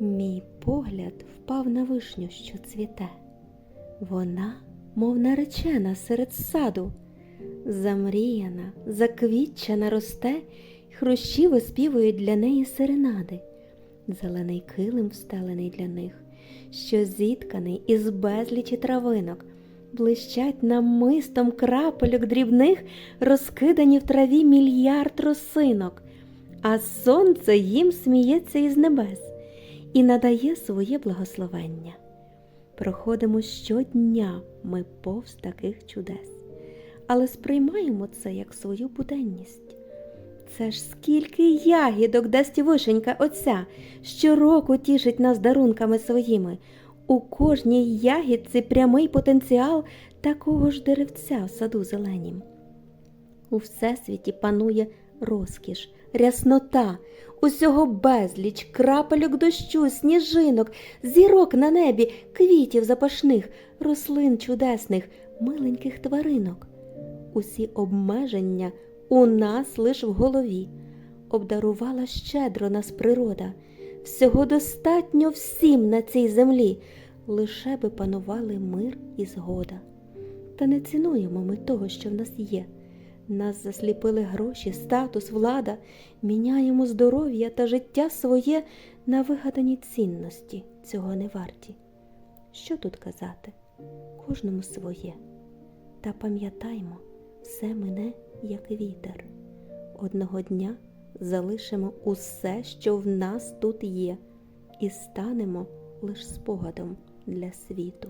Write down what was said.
Мій погляд впав на вишню, що цвіте. Вона, мов наречена серед саду, замріяна, заквітчена росте, хрущі виспівують для неї серенади. Зелений килим встелений для них, що зітканий із безлічі травинок, блищать намистом крапельок дрібних, розкидані в траві мільярд росинок, а сонце їм сміється із небес і надає своє благословення. Проходимо щодня ми повз таких чудес, але сприймаємо це як свою буденність. Це ж скільки ягідок дасть вишенька Отця, щороку тішить нас дарунками своїми. У кожній ягідці прямий потенціал такого ж деревця в саду зеленім. У всесвіті панує розкіш, ряснота, усього безліч, крапельок дощу, сніжинок, зірок на небі, квітів запашних, рослин чудесних, миленьких тваринок. Усі обмеження у нас лиш в голові. Обдарувала щедро нас природа. Всього достатньо всім на цій землі, лише би панували мир і згода. Та не цінуємо ми того, що в нас є. Нас засліпили гроші, статус, влада, міняємо здоров'я та життя своє на вигадані цінності цього не варті. Що тут казати? Кожному своє. Та пам'ятаймо, все мине, як вітер. Одного дня залишимо усе, що в нас тут є, і станемо лиш спогадом для світу.